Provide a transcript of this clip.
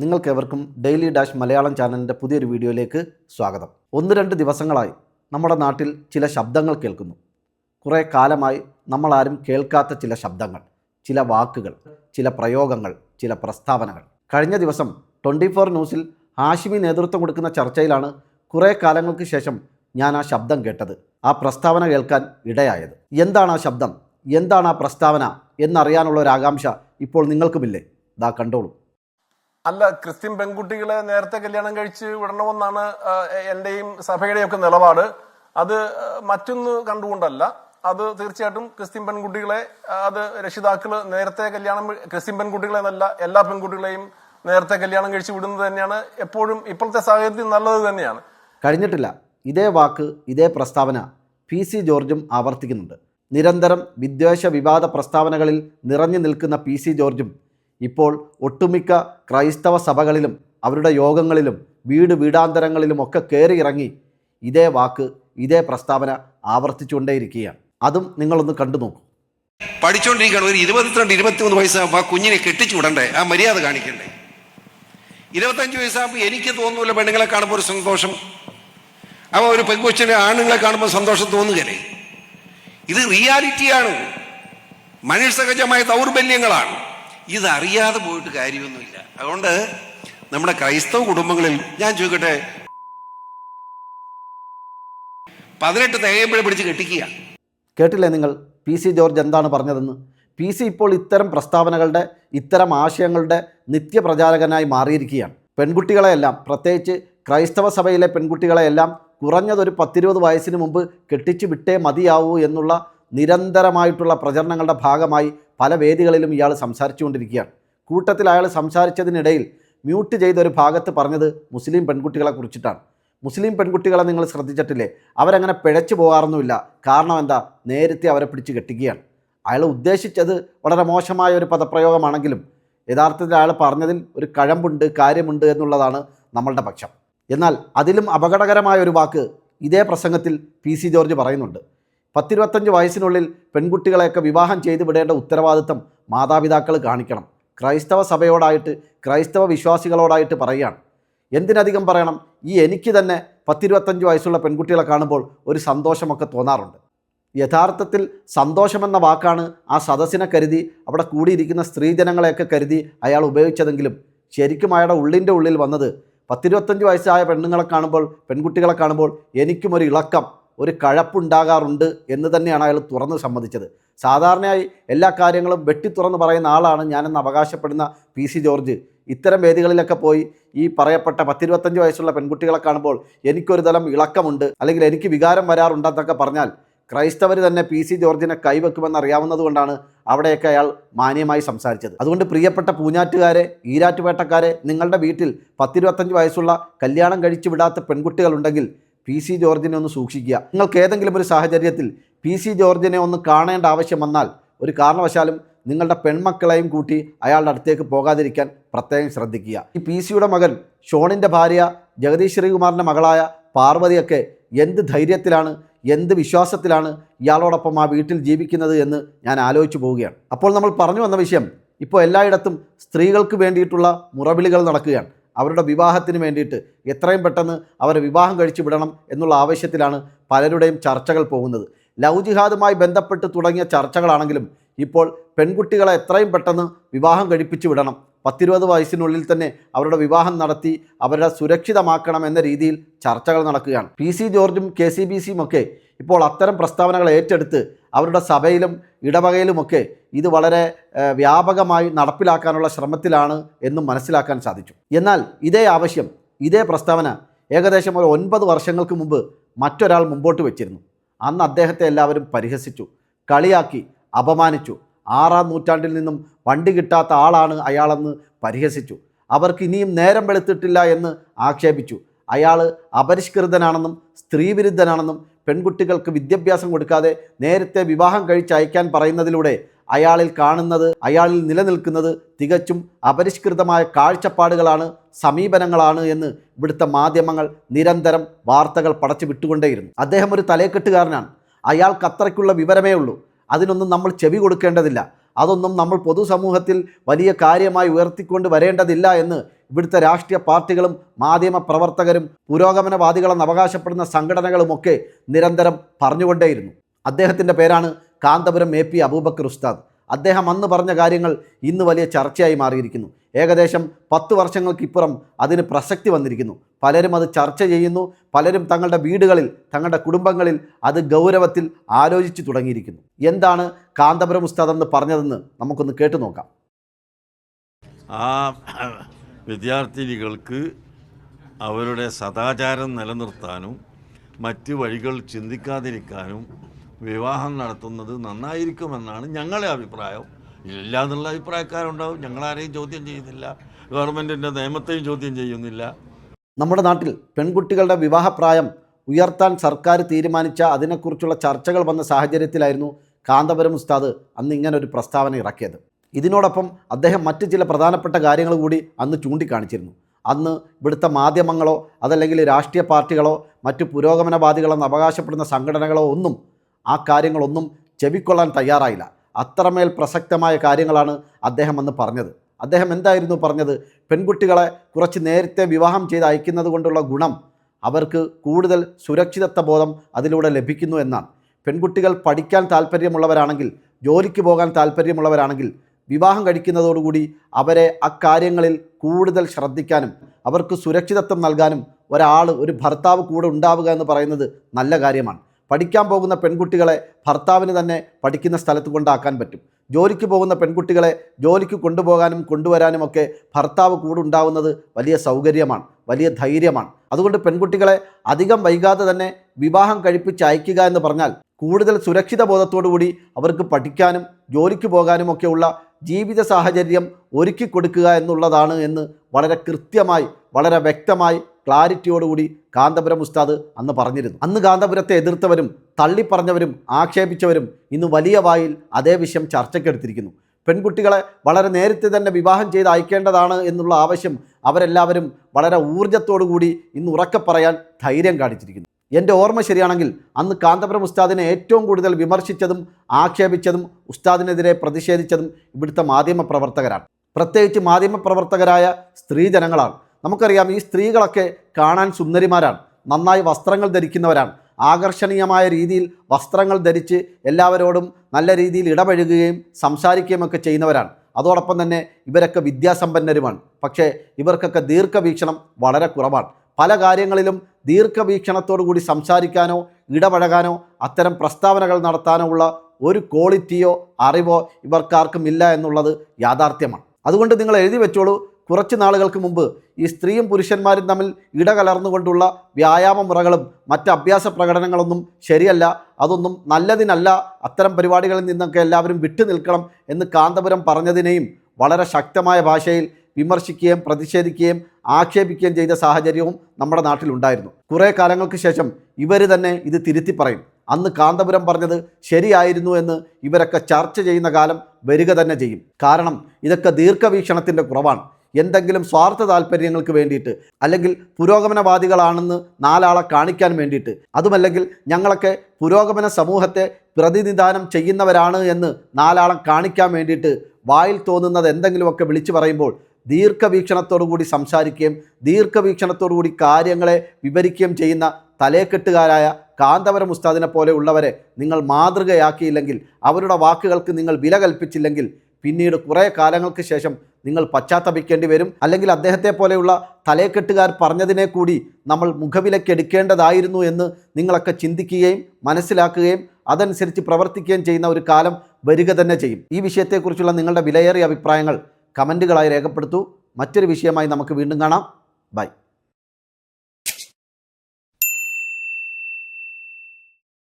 നിങ്ങൾക്കെവർക്കും daily dash Malayalam ചാനലിന്റെ പുതിയൊരു വീഡിയോയിലേക്ക് സ്വാഗതം. ഒന്ന് രണ്ട് ദിവസങ്ങളായി നമ്മുടെ നാട്ടിൽ ചില ശബ്ദങ്ങൾ കേൾക്കുന്നു. കുറേ കാലമായി നമ്മളാരും കേൾക്കാത്ത ചില ശബ്ദങ്ങൾ ചില വാക്കുകൾ ചില പ്രയോഗങ്ങൾ ചില പ്രസ്താവനകൾ. കഴിഞ്ഞ ദിവസം ട്വന്റി ഫോർ ന്യൂസിൽ ഹാഷിമി നേതൃത്വം കൊടുക്കുന്ന ചർച്ചയിലാണ് കുറേ കാലങ്ങൾക്ക് ശേഷം ഞാൻ ആ ശബ്ദം കേട്ടത് ആ പ്രസ്താവന കേൾക്കാൻ ഇടയായത്. എന്താണ് ആ ശബ്ദം? എന്താണ് ആ പ്രസ്താവന? എന്നറിയാനുള്ള ഒരു ആകാംക്ഷ ഇപ്പോൾ നിങ്ങൾക്കുമില്ലേ? ദാ കണ്ടോളൂ. അല്ല ക്രിസ്ത്യൻ പെൺകുട്ടികളെ നേരത്തെ കല്യാണം കഴിച്ച് വിടണമെന്നാണ് എന്റെയും സഭയുടെയും ഒക്കെ നിലപാട്. അത് മറ്റൊന്ന് കണ്ടുകൊണ്ടല്ല. അത് തീർച്ചയായിട്ടും ക്രിസ്ത്യൻ പെൺകുട്ടികളെ അത് രക്ഷിതാക്കൾ നേരത്തെ കല്യാണം ക്രിസ്ത്യൻ പെൺകുട്ടികളെ എന്നല്ല എല്ലാ പെൺകുട്ടികളെയും നേരത്തെ കല്യാണം കഴിച്ച് വിടുന്നത് തന്നെയാണ്. എപ്പോഴും ഇപ്പോഴത്തെ സാഹചര്യത്തിൽ നല്ലത് തന്നെയാണ്. കഴിഞ്ഞിട്ടില്ല. ഇതേ വാക്ക് ഇതേ പ്രസ്താവന പി സി ജോർജും ആവർത്തിക്കുന്നുണ്ട്. നിരന്തരം വിദ്വേഷ വിവാദ പ്രസ്താവനകളിൽ നിറഞ്ഞു നിൽക്കുന്ന പി സി ജോർജും ഇപ്പോൾ ഒട്ടുമിക്ക ക്രൈസ്തവ സഭകളിലും അവരുടെ യോഗങ്ങളിലും വീട് വീടാന്തരങ്ങളിലും ഒക്കെ കയറി ഇറങ്ങി ഇതേ വാക്ക് ഇതേ പ്രസ്താവന ആവർത്തിച്ചുകൊണ്ടേയിരിക്കുകയാണ്. അതും നിങ്ങളൊന്ന് കണ്ടു നോക്കൂ. പഠിച്ചുകൊണ്ടിരിക്കുകയാണ് ഒരു ഇരുപത്തിരണ്ട് ഇരുപത്തിമൂന്ന് വയസ്സാകുമ്പോൾ ആ കുഞ്ഞിനെ കെട്ടിച്ചു വിടണ്ടേ? ആ മര്യാദ കാണിക്കണ്ടേ? ഇരുപത്തഞ്ച് വയസ്സാകുമ്പോൾ എനിക്ക് തോന്നൂല പെണ്ണുങ്ങളെ കാണുമ്പോൾ ഒരു സന്തോഷം. അവ ഒരു പെൺകൊച്ചിനെ ആണുങ്ങളെ കാണുമ്പോൾ സന്തോഷം തോന്നുകയല്ലേ? ഇത് റിയാലിറ്റിയാണ്. മനുഷ്യസഹജമായ ദൗർബല്യങ്ങളാണ്. ഇത് അറിയാതെ പോയിട്ട് കാര്യമൊന്നുമില്ല. അതുകൊണ്ട് നമ്മുടെ ക്രൈസ്തവ കുടുംബങ്ങളിൽ ഞാൻ ചോദിക്കട്ടെ? പതിനെട്ട് തികയുമ്പോഴേ പിടിച്ച് കെട്ടിക്കുക. കേട്ടില്ലേ നിങ്ങൾ? പി സി ജോർജ് എന്താണ് പറഞ്ഞതെന്ന്? പി സി ഇപ്പോൾ ഇത്തരം പ്രസ്താവനകളുടെ ഇത്തരം ആശയങ്ങളുടെ നിത്യപ്രചാരകനായി മാറിയിരിക്കുകയാണ്. പെൺകുട്ടികളെയെല്ലാം പ്രത്യേകിച്ച് ക്രൈസ്തവ സഭയിലെ പെൺകുട്ടികളെയെല്ലാം കുറഞ്ഞതൊരു പത്തിരുപത് വയസ്സിന് മുമ്പ് കെട്ടിച്ചു വിട്ടേ മതിയാവൂ എന്നുള്ള നിരന്തരമായിട്ടുള്ള പ്രചരണങ്ങളുടെ ഭാഗമായി പല വേദികളിലും ഇയാൾ സംസാരിച്ചുകൊണ്ടിരിക്കുകയാണ്. കൂട്ടത്തിൽ അയാൾ സംസാരിച്ചതിനിടയിൽ മ്യൂട്ട് ചെയ്ത ഒരു ഭാഗത്ത് പറഞ്ഞത് മുസ്ലിം പെൺകുട്ടികളെ കുറിച്ചിട്ടാണ്. മുസ്ലിം പെൺകുട്ടികളെ നിങ്ങൾ ശ്രദ്ധിച്ചിട്ടില്ലേ? അവരങ്ങനെ പിഴച്ചു പോകാറൊന്നുമില്ല. കാരണം എന്താ? നേരത്തെ അവരെ പിടിച്ച് കെട്ടിക്കുകയാണ്. അയാൾ ഉദ്ദേശിച്ചത് വളരെ മോശമായ ഒരു പദപ്രയോഗമാണെങ്കിലും യഥാർത്ഥത്തിൽ അയാൾ പറഞ്ഞതിൽ ഒരു കഴമ്പുണ്ട് കാര്യമുണ്ട് എന്നുള്ളതാണ് നമ്മളുടെ പക്ഷം. എന്നാൽ അതിലും അപകടകരമായ ഒരു വാക്ക് ഇതേ പ്രസംഗത്തിൽ പി സി ജോർജ് പറയുന്നുണ്ട്. പത്തിരുപത്തഞ്ച് വയസ്സിനുള്ളിൽ പെൺകുട്ടികളെയൊക്കെ വിവാഹം ചെയ്തു വിടേണ്ട ഉത്തരവാദിത്തം മാതാപിതാക്കൾ കാണിക്കണം. ക്രൈസ്തവ സഭയോടായിട്ട് ക്രൈസ്തവ വിശ്വാസികളോടായിട്ട് പറയുകയാണ്. എന്തിനധികം പറയണം? ഈ എനിക്ക് തന്നെ പത്തിരുപത്തഞ്ച് വയസ്സുള്ള പെൺകുട്ടികളെ കാണുമ്പോൾ ഒരു സന്തോഷമൊക്കെ തോന്നാറുണ്ട്. യഥാർത്ഥത്തിൽ സന്തോഷമെന്ന വാക്കാണ് ആ സദസ്സിനെ കരുതി അവിടെ കൂടിയിരിക്കുന്ന സ്ത്രീജനങ്ങളെയൊക്കെ കരുതി അയാൾ ഉപയോഗിച്ചതെങ്കിലും ശരിക്കും അയാളുടെ ഉള്ളിന്റെ ഉള്ളിൽ വന്നത് പത്തിരുപത്തഞ്ച് വയസ്സായ പെണ്ണുങ്ങളെ കാണുമ്പോൾ പെൺകുട്ടികളെ കാണുമ്പോൾ എനിക്കും ഒരു ഇളക്കം ഒരു കഴപ്പുണ്ടാകാറുണ്ട് എന്ന് തന്നെയാണ് അയാൾ തുറന്ന് സമ്മതിച്ചത്. സാധാരണയായി എല്ലാ കാര്യങ്ങളും വെട്ടി തുറന്ന് പറയുന്ന ആളാണ് ഞാനെന്ന് അവകാശപ്പെടുന്ന പി സി ജോർജ്. ഇത്തരം വേദികളിലൊക്കെ പോയി ഈ പറയപ്പെട്ട പത്തിരുപത്തഞ്ച് വയസ്സുള്ള പെൺകുട്ടികളെ കാണുമ്പോൾ എനിക്കൊരു തലം ഇളക്കമുണ്ട് അല്ലെങ്കിൽ എനിക്ക് വികാരം വരാറുണ്ടെന്നൊക്കെ പറഞ്ഞാൽ ക്രൈസ്തവർ തന്നെ പി സി ജോർജിനെ കൈവെക്കുമെന്ന് അറിയാവുന്നതുകൊണ്ടാണ് അവിടെയൊക്കെ അയാൾ മാന്യമായി സംസാരിച്ചത്. അതുകൊണ്ട് പ്രിയപ്പെട്ട പൂഞ്ഞാറ്റുകാരെ ഈരാറ്റുപേട്ടക്കാരെ നിങ്ങളുടെ വീട്ടിൽ പത്തിരുപത്തഞ്ച് വയസ്സുള്ള കല്യാണം കഴിച്ചു വിടാത്ത പെൺകുട്ടികളുണ്ടെങ്കിൽ പി സി ജോർജിനെ ഒന്ന് സൂക്ഷിക്കുക. നിങ്ങൾക്ക് ഏതെങ്കിലും ഒരു സാഹചര്യത്തിൽ പി സി ജോർജിനെ ഒന്ന് കാണേണ്ട ആവശ്യം വന്നാൽ ഒരു കാരണവശാലും നിങ്ങളുടെ പെൺമക്കളെയും കൂട്ടി അയാളുടെ അടുത്തേക്ക് പോകാതിരിക്കാൻ പ്രത്യേകം ശ്രദ്ധിക്കുക. ഈ പി സിയുടെ മകൻ ഷോണിന്റെ ഭാര്യ ജഗദീഷ് ശ്രീകുമാറിന്റെ മകളായ പാർവതിയൊക്കെ എന്ത് ധൈര്യത്തിലാണ് എന്ത് വിശ്വാസത്തിലാണ് ഇയാളോടൊപ്പം ആ വീട്ടിൽ ജീവിക്കുന്നത് എന്ന് ഞാൻ ആലോചിച്ചു പോവുകയാണ്. അപ്പോൾ നമ്മൾ പറഞ്ഞു വന്ന വിഷയം ഇപ്പോൾ എല്ലായിടത്തും സ്ത്രീകൾക്ക് വേണ്ടിയിട്ടുള്ള മുറവിളികൾ നടക്കുകയാണ്. അവരുടെ വിവാഹത്തിന് വേണ്ടിയിട്ട് എത്രയും പെട്ടെന്ന് അവരെ വിവാഹം കഴിച്ചു വിടണം എന്നുള്ള ആവശ്യത്തിലാണ് പലരുടെയും ചർച്ചകൾ പോകുന്നത്. ലവ് ജിഹാദുമായി ബന്ധപ്പെട്ട് തുടങ്ങിയ ചർച്ചകളാണെങ്കിലും ഇപ്പോൾ പെൺകുട്ടികളെ എത്രയും പെട്ടെന്ന് വിവാഹം കഴിപ്പിച്ചു വിടണം. പത്തിരുപത് വയസ്സിനുള്ളിൽ തന്നെ അവരുടെ വിവാഹം നടത്തി അവരുടെ സുരക്ഷിതമാക്കണം എന്ന രീതിയിൽ ചർച്ചകൾ നടക്കുകയാണ്. പി സി ജോർജും കെ സി ബി സിയും ഒക്കെ ഇപ്പോൾ അത്തരം പ്രസ്താവനകൾ ഏറ്റെടുത്ത് അവരുടെ സഭയിലും ഇടവകയിലുമൊക്കെ ഇത് വളരെ വ്യാപകമായി നടപ്പിലാക്കാനുള്ള ശ്രമത്തിലാണ് എന്നും മനസ്സിലാക്കാൻ സാധിച്ചു. എന്നാൽ ഇതേ ആവശ്യം ഇതേ പ്രസ്താവന ഏകദേശം ഒരു ഒൻപത് വർഷങ്ങൾക്ക് മുമ്പ് മറ്റൊരാൾ മുമ്പോട്ട് വെച്ചിരുന്നു. അന്ന് അദ്ദേഹത്തെ എല്ലാവരും പരിഹസിച്ചു കളിയാക്കി അപമാനിച്ചു. ആറാം നൂറ്റാണ്ടിൽ നിന്നും വണ്ടി കിട്ടാത്ത ആളാണ് അയാളെന്ന് പരിഹസിച്ചു. അവർക്ക് ഇനിയും നേരം വെളുത്തിട്ടില്ല എന്ന് ആക്ഷേപിച്ചു. അയാൾ അപരിഷ്കൃതനാണെന്നും സ്ത്രീവിരുദ്ധനാണെന്നും പെൺകുട്ടികൾക്ക് വിദ്യാഭ്യാസം കൊടുക്കാതെ നേരത്തെ വിവാഹം കഴിച്ചയക്കാൻ പറയുന്നതിലൂടെ അയാളിൽ കാണുന്നത് അയാളിൽ നിലനിൽക്കുന്നത് തികച്ചും അപരിഷ്കൃതമായ കാഴ്ചപ്പാടുകളാണ് സമീപനങ്ങളാണ് എന്ന് ഇവിടുത്തെ മാധ്യമങ്ങൾ നിരന്തരം വാർത്തകൾ പടച്ചു വിട്ടുകൊണ്ടേയിരുന്നു. അദ്ദേഹം ഒരു തലയെക്കെട്ടുകാരനാണ് അയാൾക്ക് അത്രയ്ക്കുള്ള വിവരമേ ഉള്ളൂ. അതിനൊന്നും നമ്മൾ ചെവി കൊടുക്കേണ്ടതില്ല. അതൊന്നും നമ്മൾ പൊതുസമൂഹത്തിൽ വലിയ കാര്യമായി ഉയർത്തിക്കൊണ്ട് വരേണ്ടതില്ല എന്ന് ഇവിടുത്തെ രാഷ്ട്രീയ പാർട്ടികളും മാധ്യമ പ്രവർത്തകരും പുരോഗമനവാദികളെന്ന് അവകാശപ്പെടുന്ന സംഘടനകളുമൊക്കെ നിരന്തരം പറഞ്ഞുകൊണ്ടേയിരുന്നു. അദ്ദേഹത്തിന്റെ പേരാണ് കാന്തപുരം എ പി അബൂബക്കർ ഉസ്താദ്. അദ്ദേഹം അന്ന് പറഞ്ഞ കാര്യങ്ങൾ ഇന്ന് വലിയ ചർച്ചയായി മാറിയിരിക്കുന്നു. ഏകദേശം പത്ത് വർഷങ്ങൾക്കിപ്പുറം അതിന് പ്രസക്തി വന്നിരിക്കുന്നു. പലരും അത് ചർച്ച ചെയ്യുന്നു. പലരും തങ്ങളുടെ വീടുകളിൽ തങ്ങളുടെ കുടുംബങ്ങളിൽ അത് ഗൗരവത്തിൽ ആലോചിച്ചു തുടങ്ങിയിരിക്കുന്നു. എന്താണ് കാന്തപുരം ഉസ്താദ് എന്ന് പറഞ്ഞതെന്ന് നമുക്കൊന്ന് കേട്ടു നോക്കാം. വിദ്യാർത്ഥിനികൾക്ക് അവരുടെ സദാചാരം നിലനിർത്താനും മറ്റ് വഴികൾ ചിന്തിക്കാതിരിക്കാനും വിവാഹം നടത്തുന്നത് നന്നായിരിക്കുമെന്നാണ് ഞങ്ങളുടെ അഭിപ്രായം. ഇല്ല എന്നുള്ള അഭിപ്രായക്കാരുണ്ടാവും. ഞങ്ങളാരെയും ചോദ്യം ചെയ്യുന്നില്ല. ഗവൺമെന്റിന്റെ നിയമത്തെയും ചോദ്യം ചെയ്യുന്നില്ല. നമ്മുടെ നാട്ടിൽ പെൺകുട്ടികളുടെ വിവാഹപ്രായം ഉയർത്താൻ സർക്കാർ തീരുമാനിച്ച അതിനെക്കുറിച്ചുള്ള ചർച്ചകൾ വന്ന സാഹചര്യത്തിലായിരുന്നു കാന്തപുരം ഉസ്താദ് അന്ന് ഇങ്ങനെ ഒരു പ്രസ്താവന ഇറക്കിയത്. ഇതിനോടൊപ്പം അദ്ദേഹം മറ്റ് ചില പ്രധാനപ്പെട്ട കാര്യങ്ങൾ കൂടി അന്ന് ചൂണ്ടിക്കാണിച്ചിരുന്നു. അന്ന് ഇവിടുത്തെ മാധ്യമങ്ങളോ അതല്ലെങ്കിൽ രാഷ്ട്രീയ പാർട്ടികളോ മറ്റ് പുരോഗമനവാദികളെന്ന് അവകാശപ്പെടുന്ന സംഘടനകളോ ഒന്നും ആ കാര്യങ്ങളൊന്നും ചെവിക്കൊള്ളാൻ തയ്യാറായില്ല. അത്രമേൽ പ്രസക്തമായ കാര്യങ്ങളാണ് അദ്ദേഹം അന്ന് പറഞ്ഞത്. അദ്ദേഹം എന്തായിരുന്നു പറഞ്ഞത്? പെൺകുട്ടികളെ കുറച്ച് നേരത്തെ വിവാഹം ചെയ്ത് അയക്കുന്നത് കൊണ്ടുള്ള ഗുണം അവർക്ക് കൂടുതൽ സുരക്ഷിതത്വ ബോധം അതിലൂടെ ലഭിക്കുന്നു എന്നാണ്. പെൺകുട്ടികൾ പഠിക്കാൻ താല്പര്യമുള്ളവരാണെങ്കിൽ ജോലിക്ക് പോകാൻ താല്പര്യമുള്ളവരാണെങ്കിൽ വിവാഹം കഴിക്കുന്നതോടുകൂടി അവരെ അക്കാര്യങ്ങളിൽ കൂടുതൽ ശ്രദ്ധിക്കാനും അവർക്ക് സുരക്ഷിതത്വം നൽകാനും ഒരാൾ ഒരു ഭർത്താവ് കൂടെ ഉണ്ടാവുക എന്ന് പറയുന്നത് നല്ല കാര്യമാണ്. പഠിക്കാൻ പോകുന്ന പെൺകുട്ടികളെ ഭർത്താവിന് തന്നെ പഠിക്കുന്ന സ്ഥലത്ത് കൊണ്ടാക്കാൻ പറ്റും. ജോലിക്ക് പോകുന്ന പെൺകുട്ടികളെ ജോലിക്ക് കൊണ്ടുപോകാനും കൊണ്ടുവരാനും ഒക്കെ ഭർത്താവ് കൂടെ ഉണ്ടാവുന്നത് വലിയ സൗകര്യമാണ് വലിയ ധൈര്യമാണ്. അതുകൊണ്ട് പെൺകുട്ടികളെ അധികം വൈകാതെ തന്നെ വിവാഹം കഴിപ്പിച്ച് അയക്കുക എന്ന് പറഞ്ഞാൽ കൂടുതൽ സുരക്ഷിത ബോധത്തോടുകൂടി അവർക്ക് പഠിക്കാനും ജോലിക്ക് പോകാനും ഒക്കെയുള്ള ജീവിത സാഹചര്യം ഒരുക്കി കൊടുക്കുക എന്നുള്ളതാണ് എന്ന് വളരെ കൃത്യമായി വളരെ വ്യക്തമായി ക്ലാരിറ്റിയോടുകൂടി കാന്തപുരം ഉസ്താദ് അന്ന് പറഞ്ഞിരുന്നു. അന്ന് കാന്തപുരത്തെ എതിർത്തവരും തള്ളിപ്പറഞ്ഞവരും ആക്ഷേപിച്ചവരും ഇന്ന് വലിയ വായിൽ അതേ വിഷയം ചർച്ചയ്ക്കെടുത്തിരിക്കുന്നു പെൺകുട്ടികളെ വളരെ നേരത്തെ തന്നെ വിവാഹം ചെയ്ത് അയക്കേണ്ടതാണ് എന്നുള്ള ആവശ്യം അവരെല്ലാവരും വളരെ ഊർജത്തോടുകൂടി ഇന്ന് ഉറക്കെ പറയാൻ ധൈര്യം കാണിച്ചിരിക്കുന്നു. എന്റെ ഓർമ്മ ശരിയാണെങ്കിൽ അന്ന് കാന്തപുരം ഉസ്താദിനെ ഏറ്റവും കൂടുതൽ വിമർശിച്ചതും ആക്ഷേപിച്ചതും ഉസ്താദിനെതിരെ പ്രതിഷേധിച്ചതും ഇവിടുത്തെ മാധ്യമ പ്രവർത്തകരാണ്. പ്രത്യേകിച്ച് മാധ്യമ പ്രവർത്തകരായ സ്ത്രീ ജനങ്ങളാണ്. നമുക്കറിയാം ഈ സ്ത്രീകളൊക്കെ കാണാൻ സുന്ദരിമാരാണ്. നന്നായി വസ്ത്രങ്ങൾ ധരിക്കുന്നവരാണ്. ആകർഷണീയമായ രീതിയിൽ വസ്ത്രങ്ങൾ ധരിച്ച് എല്ലാവരോടും നല്ല രീതിയിൽ ഇടപഴകുകയും സംസാരിക്കുകയും ഒക്കെ ചെയ്യുന്നവരാണ്. അതോടൊപ്പം തന്നെ ഇവരൊക്കെ വിദ്യാസമ്പന്നരുമാണ്. പക്ഷേ ഇവർക്കൊക്കെ ദീർഘവീക്ഷണം വളരെ കുറവാണ്. പല കാര്യങ്ങളിലും ദീർഘവീക്ഷണത്തോടു കൂടി സംസാരിക്കാനോ ഇടപഴകാനോ അത്തരം പ്രസ്താവനകൾ നടത്താനോ ഉള്ള ഒരു ക്വാളിറ്റിയോ അറിവോ ഇവർക്കാർക്കും ഇല്ല എന്നുള്ളത് യാഥാർത്ഥ്യമാണ്. അതുകൊണ്ട് നിങ്ങൾ എഴുതി വെച്ചോളൂ. കുറച്ച് നാളുകൾക്ക് മുമ്പ് ഈ സ്ത്രീയും പുരുഷന്മാരും തമ്മിൽ ഇടകലർന്നുകൊണ്ടുള്ള വ്യായാമ മുറകളും മറ്റ് അഭ്യാസ പ്രകടനങ്ങളൊന്നും ശരിയല്ല. അതൊന്നും നല്ലതിനല്ല. അത്തരം പരിപാടികളിൽ നിന്നൊക്കെ എല്ലാവരും വിട്ടു നിൽക്കണം എന്ന് കാന്തപുരം പറഞ്ഞതിനെയും വളരെ ശക്തമായ ഭാഷയിൽ വിമർശിക്കുകയും പ്രതിഷേധിക്കുകയും ആക്ഷേപിക്കുകയും ചെയ്ത സാഹചര്യവും നമ്മുടെ നാട്ടിലുണ്ടായിരുന്നു. കുറേ കാലങ്ങൾക്ക് ശേഷം ഇവർ തന്നെ ഇത് തിരുത്തി പറയും. അന്ന് കാന്തപുരം പറഞ്ഞത് ശരിയായിരുന്നു എന്ന് ഇവരൊക്കെ ചർച്ച ചെയ്യുന്ന കാലം വരിക തന്നെ ചെയ്യും. കാരണം ഇതൊക്കെ ദീർഘവീക്ഷണത്തിന്റെ കുറവാണ്. എന്തെങ്കിലും സ്വാർത്ഥ താല്പര്യങ്ങൾക്ക് വേണ്ടിയിട്ട് അല്ലെങ്കിൽ പുരോഗമനവാദികളാണെന്ന് നാലാളെ കാണിക്കാൻ വേണ്ടിയിട്ട്. അതുമല്ലെങ്കിൽ ഞങ്ങളൊക്കെ പുരോഗമന സമൂഹത്തെ പ്രതിനിധാനം ചെയ്യുന്നവരാണ് എന്ന് നാലാളം കാണിക്കാൻ വേണ്ടിയിട്ട് വായിൽ തോന്നുന്നത് എന്തെങ്കിലുമൊക്കെ വിളിച്ചു പറയുമ്പോൾ ദീർഘവീക്ഷണത്തോടുകൂടി സംസാരിക്കുകയും ദീർഘവീക്ഷണത്തോടുകൂടി കാര്യങ്ങളെ വിവരിക്കുകയും ചെയ്യുന്ന തലേക്കെട്ടുകാരായ കാന്തപുരം ഉസ്താദിനെ പോലെയുള്ളവരെ നിങ്ങൾ മാതൃകയാക്കിയില്ലെങ്കിൽ അവരുടെ വാക്കുകൾക്ക് നിങ്ങൾ വില കൽപ്പിച്ചില്ലെങ്കിൽ പിന്നീട് കുറേ കാലങ്ങൾക്ക് ശേഷം നിങ്ങൾ പശ്ചാത്തപിക്കേണ്ടി വരും. അല്ലെങ്കിൽ അദ്ദേഹത്തെ പോലെയുള്ള തലേക്കെട്ടുകാർ പറഞ്ഞതിനെ കൂടി നമ്മൾ മുഖവിലയ്ക്ക് എടുക്കേണ്ടതായിരുന്നു എന്ന് നിങ്ങളൊക്കെ ചിന്തിക്കുകയും മനസ്സിലാക്കുകയും അതനുസരിച്ച് പ്രവർത്തിക്കുകയും ചെയ്യുന്ന ഒരു കാലം വരിക തന്നെ ചെയ്യും. ഈ വിഷയത്തെക്കുറിച്ചുള്ള നിങ്ങളുടെ വിലയേറിയ അഭിപ്രായങ്ങൾ കമന്റുകളായി രേഖപ്പെടുത്തൂ. മറ്റൊരു വിഷയമായി നമുക്ക് വീണ്ടും കാണാം. ബൈ.